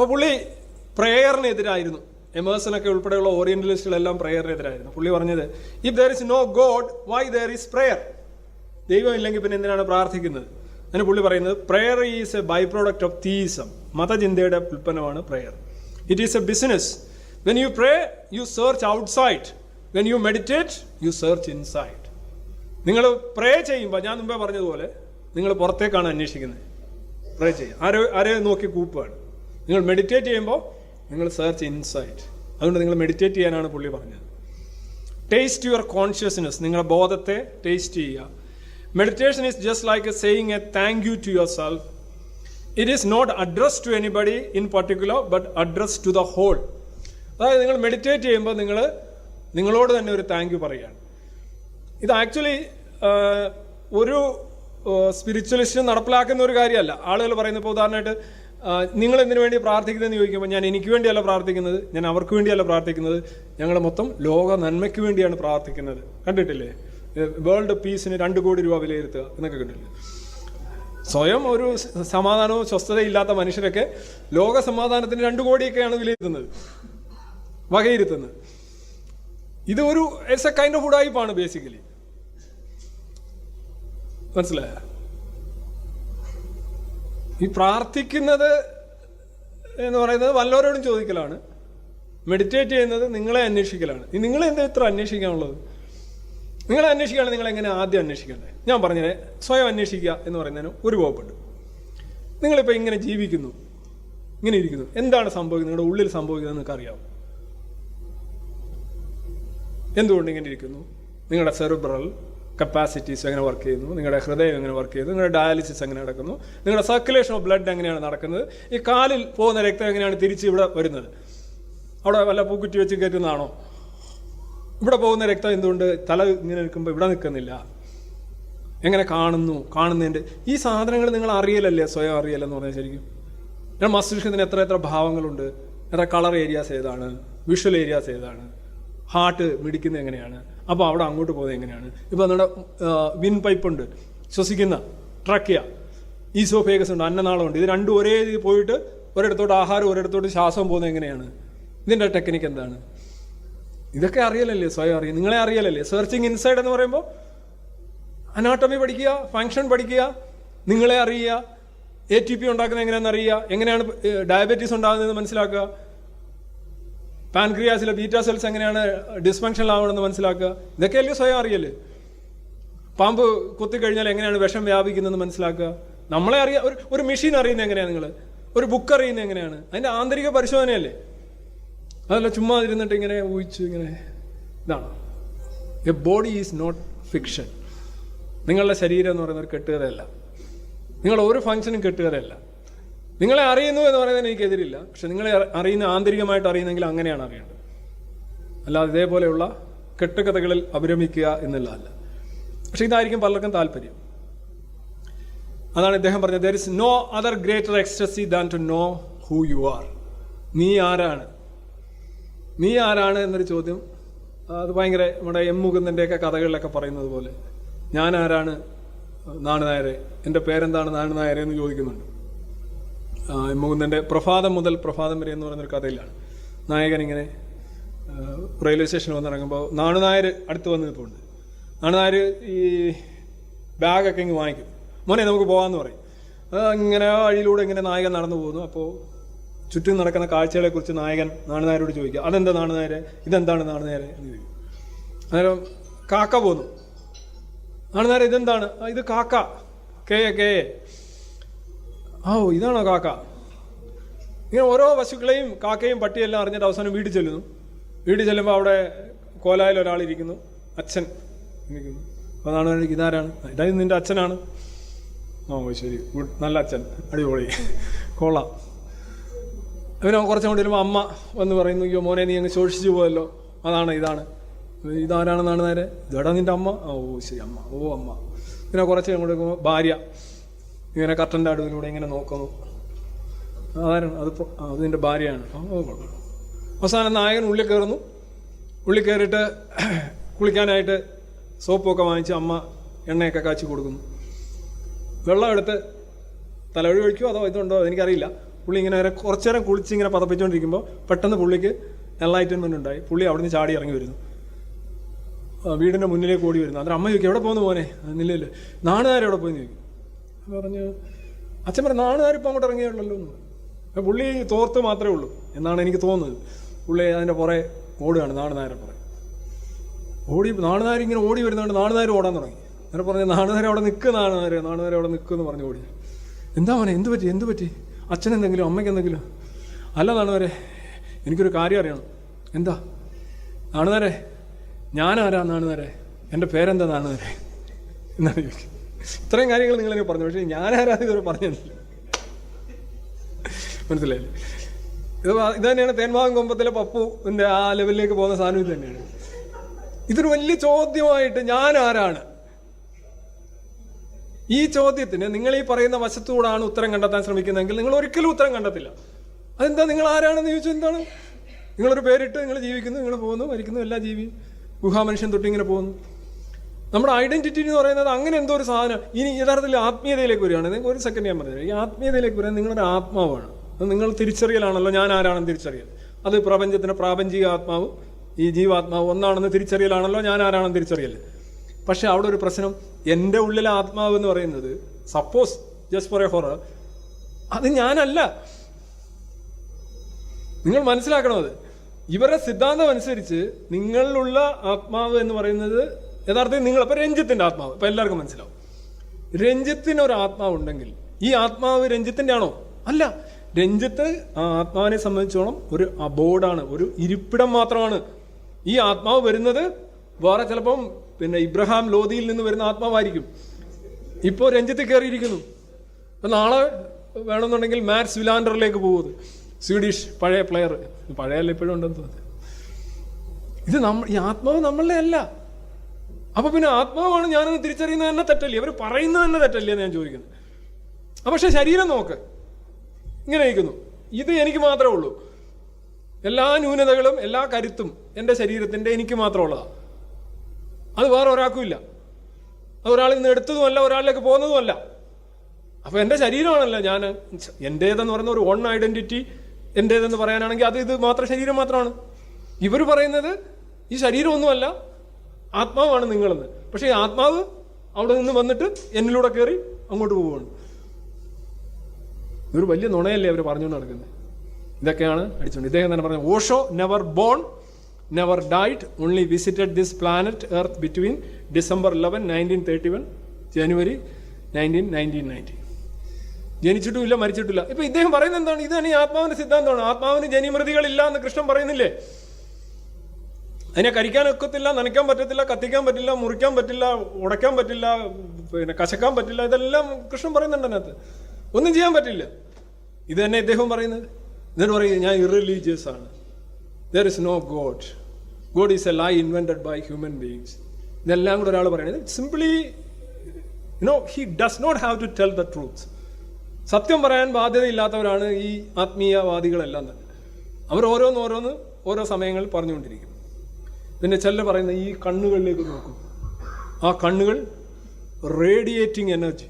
അപ്പോൾ പുള്ളി പ്രേയറിനെതിരായിരുന്നു. എമേഴ്സനൊക്കെ ഉൾപ്പെടെയുള്ള ഓറിയന്റലിസ്റ്റുകളെല്ലാം പ്രേയറിനെതിരായിരുന്നു. പുള്ളി പറഞ്ഞത് if there is no god why there is prayer ദൈവം ഇല്ലെങ്കിൽ പിന്നെ എന്തിനാണ് പ്രാർത്ഥിക്കുന്നത്? അതിന് പുള്ളി പറയുന്നത് prayer is a by product of theism മതചിന്തയുടെ ഉൽപ്പന്നമാണ് prayer it is a business when you pray you search outside when you meditate you search inside നിങ്ങൾ പ്രേ ചെയ്യുമ്പോൾ ഞാൻ മുമ്പേ പറഞ്ഞതുപോലെ നിങ്ങൾ പുറത്തേക്കാണ് അന്വേഷിക്കുന്നത്. പ്രേ ചെയ്യുക. ആരോ ആരെ നോക്കി കൂപ്പാണ് നിങ്ങൾ മെഡിറ്റേറ്റ് ചെയ്യുമ്പോൾ നിങ്ങൾ സെർച്ച് ഇൻസൈറ്റ് അതുകൊണ്ട് നിങ്ങൾ മെഡിറ്റേറ്റ് ചെയ്യാനാണ് പുള്ളി പറഞ്ഞത്. ടേസ്റ്റ് യുവർ കോൺഷ്യസ്നെസ് നിങ്ങളുടെ ബോധത്തെ ടേസ്റ്റ് ചെയ്യുക. Meditation is just like a saying a thank you to yourself it is not address to anybody in particular but address to the whole അതായത് നിങ്ങൾ മെഡിറ്റേറ്റ് ചെയ്യുമ്പോൾ നിങ്ങൾ നിങ്ങളോട് തന്നെ ഒരു താങ്ക് യു പറയുകയാണ്. ഇത് ആക്ച്വലി ഒരു സ്പിരിച്വലിസ്റ്റ് നടപ്പിലാക്കുന്ന ഒരു കാര്യമല്ല. ആളുകൾ പറയുന്നത് ഇപ്പോൾ ഉദാഹരണമായിട്ട് നിങ്ങൾ എന്തിനു വേണ്ടി പ്രാർത്ഥിക്കുന്നതെന്ന് ചോദിക്കുമ്പോൾ ഞാൻ എനിക്ക് വേണ്ടിയല്ല പ്രാർത്ഥിക്കുന്നത് ഞാൻ അവർക്ക് വേണ്ടിയല്ല പ്രാർത്ഥിക്കുന്നത്. ഞങ്ങൾ മൊത്തം ലോക നന്മയ്ക്ക് വേണ്ടിയാണ് പ്രാർത്ഥിക്കുന്നത്. കണ്ടിട്ടില്ലേ? വേൾഡ് പീസിന് രണ്ട് കോടി രൂപ വിലയിരുത്തുക എന്നൊക്കെ കണ്ടില്ലേ സ്വയം ഒരു സമാധാനവും സ്വസ്ഥതയും ഇല്ലാത്ത മനുഷ്യരൊക്കെ ലോക സമാധാനത്തിന് രണ്ട് കോടിയൊക്കെയാണ് വിലയിരുത്തുന്നത്. വകയിരുത്തുന്നത്. ഇത് ഒരു ഇറ്റ്സ് എ കൈൻഡ് ഓഫ് ഉടായിപ്പാണ് ബേസിക്കലി മനസ്സിലായ? ഈ പ്രാർത്ഥിക്കുന്നത് എന്ന് പറയുന്നത് വല്ലവരോടും ചോദിക്കലാണ്. മെഡിറ്റേറ്റ് ചെയ്യുന്നത് നിങ്ങളെ അന്വേഷിക്കലാണ്. നിങ്ങളെ എന്താ ഇത്ര അന്വേഷിക്കാനുള്ളത്? നിങ്ങളെ അന്വേഷിക്കുകയാണ് നിങ്ങൾ എങ്ങനെ ആദ്യം അന്വേഷിക്കേണ്ടത്? ഞാൻ പറഞ്ഞേ സ്വയം അന്വേഷിക്കുക എന്ന് പറയുന്നതിന് ഒരു വകുപ്പുണ്ട്. നിങ്ങളിപ്പോൾ ഇങ്ങനെ ജീവിക്കുന്നു ഇങ്ങനെ ഇരിക്കുന്നു. എന്താണ് സംഭവിക്കുന്നത്? നിങ്ങളുടെ ഉള്ളിൽ സംഭവിക്കുന്നത് നിങ്ങൾക്ക് അറിയാം എന്തുകൊണ്ട് ഇങ്ങനെ ഇരിക്കുന്നു? നിങ്ങളുടെ സെറിബ്രൽ കപ്പാസിറ്റീസ് എങ്ങനെ വർക്ക് ചെയ്യുന്നു നിങ്ങളുടെ ഹൃദയം എങ്ങനെ വർക്ക് ചെയ്യുന്നു നിങ്ങളുടെ ഡയാലിസിസ് എങ്ങനെ നടക്കുന്നു നിങ്ങളുടെ സർക്കുലേഷൻ ഓഫ് ബ്ലഡ് എങ്ങനെയാണ് നടക്കുന്നത് ഈ കാലിൽ പോകുന്ന രക്തം എങ്ങനെയാണ് തിരിച്ച് ഇവിടെ വരുന്നത്? അവിടെ വല്ല പൂക്കുറ്റി വെച്ച് കയറ്റുന്നതാണോ? ഇവിടെ പോകുന്ന രക്തം എന്തുകൊണ്ട് തല ഇങ്ങനെ നിൽക്കുമ്പോൾ ഇവിടെ നിൽക്കുന്നില്ല? എങ്ങനെ കാണുന്നു? കാണുന്നതിന്റെ ഈ സാധനങ്ങൾ നിങ്ങൾ അറിയലല്ലേ സ്വയം അറിയലെന്ന് പറഞ്ഞാൽ ശരിക്കും? ഞാൻ മസ്തിഷ്കത്തിന് എത്ര എത്ര ഭാവങ്ങളുണ്ട്. എത്ര കളർ ഏരിയാസ് ഏതാണ്? വിഷ്വൽ ഏരിയാസ് ഏതാണ്? ഹാർട്ട് മിടിക്കുന്നത് എങ്ങനെയാണ്? അപ്പോൾ അവിടെ അങ്ങോട്ട് പോകുന്നത് എങ്ങനെയാണ്? ഇപ്പോൾ നമ്മുടെ വിൻ പൈപ്പ് ഉണ്ട്. ശ്വസിക്കുന്ന ട്രക്കിയ. ഈസോഫേഗസ് ഉണ്ട് അന്നനാളമുണ്ട്. ഇത് രണ്ടും ഒരേ ഇതിൽ പോയിട്ട് ഒരിടത്തോട്ട് ആഹാരം ഒരിടത്തോട്ട് ശ്വാസം പോകുന്നത് എങ്ങനെയാണ്? ഇതിന്റെ ടെക്നിക്ക് എന്താണ്? ഇതൊക്കെ അറിയലല്ലേ സ്വയം അറിയാം നിങ്ങളെ അറിയലല്ലേ? സെർച്ചിങ് ഇൻസൈഡ് എന്ന് പറയുമ്പോൾ അനാട്ടമി പഠിക്കുക ഫങ്ഷൻ പഠിക്കുക നിങ്ങളെ അറിയുക എ ടി പി ഉണ്ടാക്കുന്നത് എങ്ങനെയാണെന്ന് അറിയുക എങ്ങനെയാണ് ഡയബറ്റീസ് ഉണ്ടാകുന്നതെന്ന് മനസ്സിലാക്കുക പാൻക്രിയാസിലെ ബീറ്റാ സെൽസ് എങ്ങനെയാണ് ഡിസ്ഫങ്ഷൻ ആവണമെന്ന് മനസ്സിലാക്കുക? ഇതൊക്കെയല്ലേ സ്വയം അറിയല്ലേ പാമ്പ് കുത്തിക്കഴിഞ്ഞാൽ എങ്ങനെയാണ് വിഷം വ്യാപിക്കുന്നതെന്ന് മനസ്സിലാക്കുക? നമ്മളെ അറിയ ഒരു ഒരു മെഷീൻ അറിയുന്നത് എങ്ങനെയാണ് നിങ്ങൾ ഒരു ബുക്ക് അറിയുന്നത് എങ്ങനെയാണ്? അതിന്റെ ആന്തരിക പരിശോധനയല്ലേ? അതല്ല ചുമ്മാ ഇരുന്നിട്ട് ഇങ്ങനെ ഊഹിച്ച് ഇങ്ങനെ ഇതാണ്. A body is not fiction നിങ്ങളുടെ ശരീരം എന്ന് പറയുന്ന ഒരു കെട്ടുകഥയല്ല. നിങ്ങളുടെ ഒരു ഫങ്ഷനും കെട്ടുകഥയല്ല. നിങ്ങളെ അറിയുന്നു എന്ന് പറയുന്നതിന് എനിക്കെതിരില്ല. പക്ഷെ നിങ്ങളെ അറിയുന്ന ആന്തരികമായിട്ട് അറിയുന്നെങ്കിൽ അങ്ങനെയാണ് അറിയേണ്ടത്. അല്ലാതെ ഇതേപോലെയുള്ള കെട്ടുകഥകളിൽ അഭിരമിക്കുക എന്നുള്ളതല്ല. പക്ഷെ ഇതായിരിക്കും പലർക്കും താല്പര്യം. അതാണ് ഇദ്ദേഹം പറഞ്ഞത്. There is no other greater ecstasy than to know who you are നീ ആരാണ്? നീ ആരാണ് എന്നൊരു ചോദ്യം അത് ഭയങ്കര നമ്മുടെ എം മുകുന്ദന്റെയൊക്കെ കഥകളിലൊക്കെ പറയുന്നത് പോലെ ഞാൻ ആരാണ്? എന്റെ പേരെന്താണ് നാണു നായരെ എന്ന് ചോദിക്കുന്നുണ്ട്. മുകുന്ദന്റെ പ്രഭാതം മുതൽ പ്രഭാതം വരെ എന്ന് പറയുന്നൊരു കഥയിലാണ് നായകൻ ഇങ്ങനെ റെയിൽവേ സ്റ്റേഷനിൽ വന്നിറങ്ങുമ്പോൾ നാണുനായർ അടുത്ത് വന്ന് നിൽപ്പുണ്ട് നാണുനായർ ഈ ബാഗൊക്കെ ഇങ്ങ് വാങ്ങിക്കും മോനെ നമുക്ക് പോകാമെന്ന് പറയും ഇങ്ങനെ വഴിയിലൂടെ ഇങ്ങനെ നായകൻ നടന്നു പോകുന്നു അപ്പോൾ ചുറ്റും നടക്കുന്ന കാഴ്ചകളെക്കുറിച്ച് നായകൻ നാണുനായരോട് ചോദിക്കുക അതെന്താ നാണുനായരെ ഇതെന്താണ് നാണുനായരെ എന്ന് ചോദിക്കും അന്നേരം കാക്ക പോന്നു നാണുനായർ ഇതെന്താണ് "ആ, ഇത് കാക്ക കേ കേ ഓ ഇതാണോ കാക്ക? ഇങ്ങനെ ഓരോ പശുക്കളെയും കാക്കയും പട്ടിയെല്ലാം അറിഞ്ഞിട്ട് അവസാനം വീട്ടിൽ ചെല്ലുന്നു. വീട്ടിൽ ചെല്ലുമ്പോൾ അവിടെ കോലായിൽ ഒരാളിരിക്കുന്നു അച്ഛൻ ഇരിക്കുന്നു. അപ്പോൾ നാണു ഇതാരാണ്? ഇതായി നിന്റെ അച്ഛനാണ്. ഓ ശരി. ഗുഡ്. നല്ല അച്ഛൻ. അടിപൊളി. കൊള്ളാം. അവന കുറച്ചും കൂടി വരുമ്പോൾ അമ്മ വന്ന് പറയുന്നു അയ്യോ മോനെ നീ അങ്ങ് ശോഷിച്ചു പോയല്ലോ. അതാണ് ഇതാണ്. ഇതാരാണെന്നാണ് നേരെ? ഇതാടാ നിന്റെ അമ്മ. ഓ ശരി അമ്മ. ഓ അമ്മ. പിന്നെ കുറച്ച് അങ്ങോട്ട് ഭാര്യ. ഇങ്ങനെ കർട്ടന്റെ അടുവിലൂടെ ഇങ്ങനെ നോക്കുന്നു. അതാരാണ് അത് അതിന്റെ ഭാര്യയാണ്. അവസാനം നായകൻ ഉള്ളിൽ കയറുന്നു. ഉള്ളിൽ കയറിയിട്ട് കുളിക്കാനായിട്ട് സോപ്പൊക്കെ വാങ്ങിച്ച് അമ്മ എണ്ണയൊക്കെ കാച്ചി കൊടുക്കുന്നു. വെള്ളം എടുത്ത് തലവഴി ഒഴിക്കുമോ അതോ ഇതുണ്ടോ? എനിക്കറിയില്ല. പുള്ളി ഇങ്ങനെ വരെ കുറച്ചു നേരം കുളിച്ച് ഇങ്ങനെ പതപ്പിച്ചുകൊണ്ടിരിക്കുമ്പോൾ പെട്ടെന്ന് പുള്ളിക്ക് എൻലൈറ്റൻമെന്റ് ഉണ്ടായി. പുള്ളി അവിടെ നിന്ന് ചാടി ഇറങ്ങി വരുന്നു. വീടിന്റെ മുന്നിലേക്ക് ഓടി വരുന്നു. അന്നേരം അമ്മ ചോദിക്കും എവിടെ പോകുന്നു മോനെ? നില്ലല്ലേ നാണുകാർ എവിടെ പോയി? ചോദിക്കും. അപ്പൊ പറഞ്ഞ് അച്ഛൻ പറഞ്ഞു നാണുകാർ ഇപ്പം അങ്ങോട്ട് ഇറങ്ങിയുള്ളല്ലോ എന്ന് പുള്ളി തോർത്ത് മാത്രമേ ഉള്ളൂ എന്നാണ് എനിക്ക് തോന്നുന്നത്. പുള്ളി അതിന്റെ പുറകെ ഓടുകയാണ് നാണുനാരെ പുറകെ. ഓടി നാണുനാർ ഇങ്ങനെ ഓടി വരുന്നതുകൊണ്ട് നാണുനാർ ഓടാൻ തുടങ്ങി. അങ്ങനെ പറഞ്ഞു നാണുനാർ അവിടെ നിൽക്കുക നാണുനാർ നാണുനാർ അവിടെ നിൽക്കുമെന്ന് പറഞ്ഞു ഓടി. എന്താ മോനെ എന്ത് പറ്റി എന്ത് പറ്റി? അച്ഛനെന്തെങ്കിലും അമ്മയ്ക്ക് എന്തെങ്കിലും? അല്ല നാണുനാരെ എനിക്കൊരു കാര്യം അറിയണം. എന്താ? നാണുനേരെ ഞാനാരാ നാണുനേരെ? എന്റെ പേരെന്താ നാണുനേരെ? എന്നാണ് ചോദിക്കുന്നത് ഇത്രയും കാര്യങ്ങൾ നിങ്ങൾ എന്നെ പറഞ്ഞു പക്ഷേ ഞാൻ ഇതുവരെ പറഞ്ഞില്ല മനസ്സിലായില്ലേ? ഇത് ഇത് തന്നെയാണ് തേൻമാകം കൊമ്പത്തിലെ പപ്പുവിന്റെ ആ ലെവലിലേക്ക് പോകുന്ന സാധനം ഇത് തന്നെയാണ്. ഇതൊരു വലിയ ചോദ്യമായിട്ട് ഞാൻ ആരാണ്? ഈ ചോദ്യത്തിന് നിങ്ങൾ ഈ പറയുന്ന വശത്തൂടാണ് ഉത്തരം കണ്ടെത്താൻ ശ്രമിക്കുന്നതെങ്കിൽ നിങ്ങൾ ഒരിക്കലും ഉത്തരം കണ്ടെത്തില്ല. അതെന്താ നിങ്ങൾ ആരാണെന്ന് ചോദിച്ചാൽ എന്താണ്? നിങ്ങളൊരു പേരിട്ട് നിങ്ങൾ ജീവിക്കുന്നു നിങ്ങൾ പോകുന്നു മരിക്കുന്നു എല്ലാ ജീവിയും ഗുഹാമനുഷ്യൻ തൊട്ടിങ്ങനെ പോകുന്നു. നമ്മുടെ ഐഡന്റിറ്റി എന്ന് പറയുന്നത് അങ്ങനെ എന്തോ ഒരു സാധനം. ഇനി യഥാർത്ഥത്തിൽ ആത്മീയതയിലേക്ക് വരികയാണ്. നിങ്ങൾക്ക് ഒരു സെക്കൻഡ് ഞാൻ പറഞ്ഞത് ഈ ആത്മീയതയിലേക്ക് വരാൻ നിങ്ങളുടെ ആത്മാവാണ്. നിങ്ങൾ തിരിച്ചറിയലാണല്ലോ ഞാൻ ആരാണെന്ന് തിരിച്ചറിയൽ. അത് പ്രപഞ്ചത്തിന്റെ പ്രാപഞ്ചിക ആത്മാവും ഈ ജീവാത്മാവ് ഒന്നാണെന്ന് തിരിച്ചറിയലാണല്ലോ ഞാൻ ആരാണെന്ന് തിരിച്ചറിയൽ. പക്ഷെ അവിടെ ഒരു പ്രശ്നം എന്റെ ഉള്ളിലെ ആത്മാവ് എന്ന് പറയുന്നത് suppose just for a horror അത് ഞാനല്ല. നിങ്ങൾ മനസ്സിലാക്കണം അത്? ഇവരുടെ സിദ്ധാന്തം അനുസരിച്ച് നിങ്ങളിലുള്ള ആത്മാവ് എന്ന് പറയുന്നത് യഥാർത്ഥത്തിൽ നിങ്ങൾ അപ്പോൾ രഞ്ജിത്തിന്റെ ആത്മാവ് ഇപ്പൊ എല്ലാവർക്കും മനസ്സിലാവും. രഞ്ജിത്തിന് ഒരു ആത്മാവ് ഉണ്ടെങ്കിൽ ഈ ആത്മാവ് രഞ്ജിത്തിന്റെ ആണോ? അല്ല. രഞ്ജിത്ത് ആ ആത്മാവിനെ സംബന്ധിച്ചോളം ഒരു അബോർഡാണ് ഒരു ഇരിപ്പിടം മാത്രമാണ്. ഈ ആത്മാവ് വരുന്നത് വേറെ ചിലപ്പം പിന്നെ ഇബ്രഹാം ലോധിയിൽ നിന്ന് വരുന്ന ആത്മാവായിരിക്കും. ഇപ്പോൾ രഞ്ജിത്ത് കയറിയിരിക്കുന്നു. അപ്പൊ നാളെ വേണമെന്നുണ്ടെങ്കിൽ മാറ്റ്സ് വിലാൻഡറിലേക്ക് പോകുന്നത് സ്വീഡിഷ് പഴയ പ്ലെയർ. പഴയല്ല ഇപ്പോഴും ഉണ്ടെന്ന് തോന്നുന്നു. ഇത് നമ്മൾ ഈ ആത്മാവ് നമ്മളുടെ അല്ല അപ്പൊ പിന്നെ ആത്മാവാണ് ഞാനെന്ന് തിരിച്ചറിയുന്നത് തന്നെ തെറ്റല്ലേ? അവർ പറയുന്നത് തന്നെ തെറ്റല്ലേ എന്ന് ഞാൻ ചോദിക്കുന്നു. അപ്പൊ പക്ഷെ ശരീരം നോക്ക്. ഇങ്ങനെ ഇരിക്കുന്നു. ഇത് എനിക്ക് മാത്രമേ ഉള്ളൂ. എല്ലാ ന്യൂനതകളും എല്ലാ കരുത്തും എന്റെ ശരീരത്തിന്റെ എനിക്ക് മാത്രമുള്ളതാണ് അത് വേറെ ഒരാൾക്കും ഇല്ല. അത് ഒരാളിൽ നിന്ന് എടുത്തതുമല്ല ഒരാളിലേക്ക് പോകുന്നതുമല്ല. അപ്പോൾ എന്റെ ശരീരമാണല്ലോ ഞാൻ എന്റേതെന്ന് പറയുന്ന ഒരു ഓൺ ഐഡന്റിറ്റി എന്റേതെന്ന് പറയാനാണെങ്കിൽ അത് ഇത് മാത്രം ശരീരം മാത്രമാണ്. ഇവർ പറയുന്നത് ഈ ശരീരമൊന്നുമല്ല ആത്മാവാണ് നിങ്ങളെന്ന്. പക്ഷേ ഈ ആത്മാവ് അവിടെ നിന്ന് വന്നിട്ട് എന്നിലൂടെ കയറി അങ്ങോട്ട് പോവുകയാണ്. ഇതൊരു വലിയ നുണയല്ലേ അവർ പറഞ്ഞുകൊണ്ട് നടക്കുന്നത്? ഇതൊക്കെയാണ് അടിച്ചുകൊണ്ട് ഇദ്ദേഹം തന്നെ പറഞ്ഞു Osho never born never died only visited this planet earth between December eleven nineteen thirty one January nineteen nineteen ninety ജനിച്ചിട്ടുമില്ല മരിച്ചിട്ടില്ല ഇപ്പൊ ഇദ്ദേഹം പറയുന്നത് എന്താണ്? ഇതാണ് ഈ ആത്മാവിന്റെ സിദ്ധാന്തമാണ്. ആത്മാവിന് ജനിമൃതികളില്ല എന്ന് കൃഷ്ണൻ പറയുന്നില്ലേ? അതിനെ കരിക്കാൻ ഒക്കത്തില്ല നനയ്ക്കാൻ പറ്റത്തില്ല കത്തിക്കാൻ പറ്റില്ല മുറിക്കാൻ പറ്റില്ല ഉടയ്ക്കാൻ പറ്റില്ല പിന്നെ കശക്കാൻ പറ്റില്ല ഇതെല്ലാം കൃഷ്ണൻ പറയുന്നുണ്ട് അതിനകത്ത്. ഒന്നും ചെയ്യാൻ പറ്റില്ല. ഇത് തന്നെ ഇദ്ദേഹം പറയുന്നത്. എന്നിട്ട് പറയും ഞാൻ ഇറലീജിയസ് ആണ്. There is no god god is a lie invented by human beings ഇതെല്ലാം കൂടെ ഒരാൾ പറയുന്നത് simply you know he does not have to tell the truth സത്യം പറയാൻ ബാധ്യതയില്ലാത്തവരാണ് ഈ ആത്മീയവാദികളെല്ലാം തന്നെ. അവർ ഓരോന്ന് ഓരോന്ന് ഓരോ സമയങ്ങളിൽ പറഞ്ഞുകൊണ്ടിരിക്കും. പിന്നെ ചില പറയുന്ന ഈ കണ്ണുകളിലേക്ക് നോക്കും. ആ കണ്ണുകൾ റേഡിയേറ്റിംഗ് എനർജി.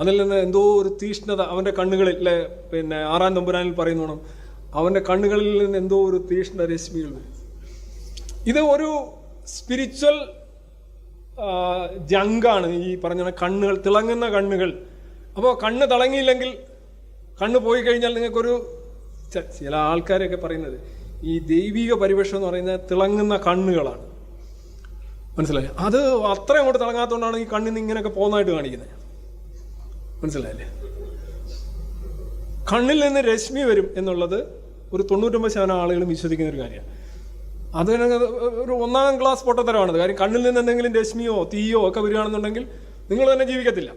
അതിൽ നിന്ന് എന്തോ ഒരു തീഷ്ണത അവന്റെ കണ്ണുകളിലെ പിന്നെ ആറാം തമ്പുരാനിൽ പറയുന്നോണം അവന്റെ കണ്ണുകളിൽ നിന്ന് എന്തോ ഒരു തീഷ്ണ രശ്മികൾ ഇത് ഒരു സ്പിരിച്വൽ ജങ്കാണ് ഈ പറഞ്ഞ കണ്ണുകൾ തിളങ്ങുന്ന കണ്ണുകൾ. അപ്പോൾ കണ്ണ് തിളങ്ങിയില്ലെങ്കിൽ കണ്ണ് പോയി കഴിഞ്ഞാൽ നിങ്ങൾക്കൊരു ചില ആൾക്കാരൊക്കെ പറയുന്നത് ഈ ദൈവിക പരിവേഷം എന്ന് പറയുന്നത് തിളങ്ങുന്ന കണ്ണുകളാണ്. മനസ്സിലായി അത് അത്രയും അങ്ങോട്ട് തിളങ്ങാത്തതുകൊണ്ടാണ് ഈ കണ്ണിന് ഇങ്ങനെയൊക്കെ പോകുന്നതായിട്ട് കാണിക്കുന്നത്. മനസ്സിലായില്ലേ? കണ്ണിൽ നിന്ന് രശ്മി വരും എന്നുള്ളത് ഒരു തൊണ്ണൂറ്റൊമ്പത് ശതമാനം ആളുകളും വിശ്വസിക്കുന്ന ഒരു കാര്യമാണ്. അത് ഒരു ഒന്നാം ക്ലാസ് പൊട്ടത്തരമാണത് കാര്യം കണ്ണിൽ നിന്ന് എന്തെങ്കിലും രശ്മിയോ തീയോ ഒക്കെ വരികയാണെന്നുണ്ടെങ്കിൽ നിങ്ങൾ തന്നെ ജീവിക്കത്തില്ല.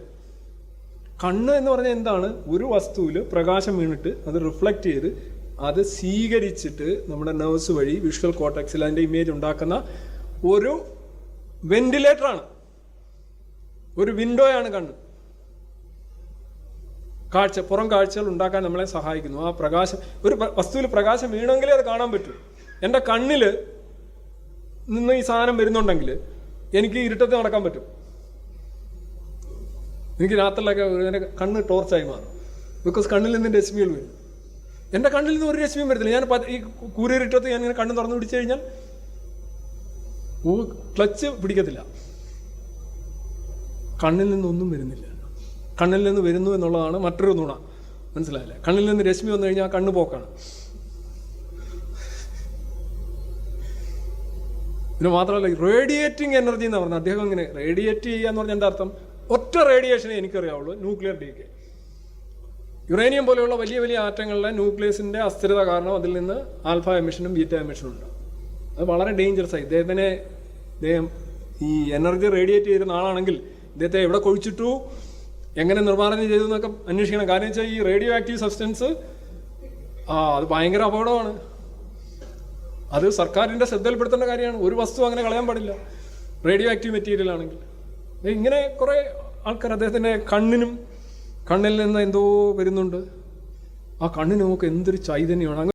കണ്ണ് എന്ന് പറഞ്ഞാൽ എന്താണ്? ഒരു വസ്തുവിൽ പ്രകാശം വീണിട്ട് അത് റിഫ്ലക്റ്റ് ചെയ്ത് അത് സ്വീകരിച്ചിട്ട് നമ്മുടെ നെർവ്സ് വഴി വിഷ്വൽ കോട്ടക്സിൽ അതിന്റെ ഇമേജ് ഉണ്ടാക്കുന്ന ഒരു വെന്റിലേറ്ററാണ് ഒരു വിൻഡോയാണ് കണ്ണ്. കാഴ്ച പുറം കാഴ്ചകൾ ഉണ്ടാക്കാൻ നമ്മളെ സഹായിക്കുന്നു. ആ പ്രകാശം ഒരു വസ്തുവിൽ പ്രകാശം വീണെങ്കിലേ അത് കാണാൻ പറ്റൂ. എന്റെ കണ്ണിൽ നിന്ന് ഈ സാധനം വരുന്നുണ്ടെങ്കിൽ എനിക്ക് ഇരുട്ടത്ത് നടക്കാൻ പറ്റും. എനിക്ക് രാത്രിയിലൊക്കെ കണ്ണ് ടോർച്ചായി മാറും. ബിക്കോസ് കണ്ണിൽ നിന്ന് രശ്മികൾ വരും. എന്റെ കണ്ണിൽ നിന്ന് ഒരു രശ്മിയും വരത്തില്ല ഞാൻ ഈ കൂരേറിട്ടത്ത് ഞാൻ ഇങ്ങനെ കണ്ണ് തുറന്നു പിടിച്ചു കഴിഞ്ഞാൽ ഓ ക്ലച്ച് പിടിക്കത്തില്ല. കണ്ണിൽ നിന്നൊന്നും വരുന്നില്ല. കണ്ണിൽ നിന്ന് വരുന്നു എന്നുള്ളതാണ് മറ്റൊരു നുണ. മനസ്സിലായില്ലേ? കണ്ണിൽ നിന്ന് രശ്മി വന്നു കഴിഞ്ഞാൽ ആ കണ്ണ് പോക്കാണ്. പിന്നെ മാത്രമല്ല റേഡിയേറ്റിംഗ് എനർജി എന്ന് പറഞ്ഞാൽ അദ്ദേഹം ഇങ്ങനെ റേഡിയേറ്റ് ചെയ്യുക എന്ന് പറഞ്ഞാൽ എന്റെ അർത്ഥം? ഒറ്റ റേഡിയേഷനെ എനിക്കറിയാവുള്ളൂ. ന്യൂക്ലിയർ ഡീക്കെ യുറേനിയം പോലെയുള്ള വലിയ വലിയ ആറ്റങ്ങളിലെ ന്യൂക്ലിയസിന്റെ അസ്ഥിരത കാരണം അതിൽ നിന്ന് ആൽഫ എമിഷനും ബീറ്റ എമിഷനും ഉണ്ട്. അത് വളരെ ഡേഞ്ചറസ് ആയി. ഇദ്ദേഹത്തിനെ ഇദ്ദേഹം ഈ എനർജി റേഡിയേറ്റ് ചെയ്തിരുന്ന ആളാണെങ്കിൽ ഇദ്ദേഹത്തെ എവിടെ കൊഴിച്ചിട്ടു എങ്ങനെ നിർമ്മാർജനം ചെയ്തു എന്നൊക്കെ അന്വേഷിക്കണം. കാരണം വെച്ചാൽ ഈ റേഡിയോ ആക്റ്റീവ് സബ്സ്റ്റൻസ് ആ അത് ഭയങ്കര അപകടമാണ്. അത് സർക്കാരിന്റെ ശ്രദ്ധയിൽപ്പെടുത്തേണ്ട കാര്യമാണ്. ഒരു വസ്തു അങ്ങനെ കളയാൻ പാടില്ല. റേഡിയോ ആക്റ്റീവ് മെറ്റീരിയൽ ആണെങ്കിൽ. ഇങ്ങനെ കുറെ ആൾക്കാർ അദ്ദേഹത്തിന്റെ കണ്ണിനും കണ്ണിൽ നിന്ന് എന്തോ വരുന്നുണ്ട്. ആ കണ്ണിന് നമുക്ക് എന്തൊരു ചൈതന്യമാണ്.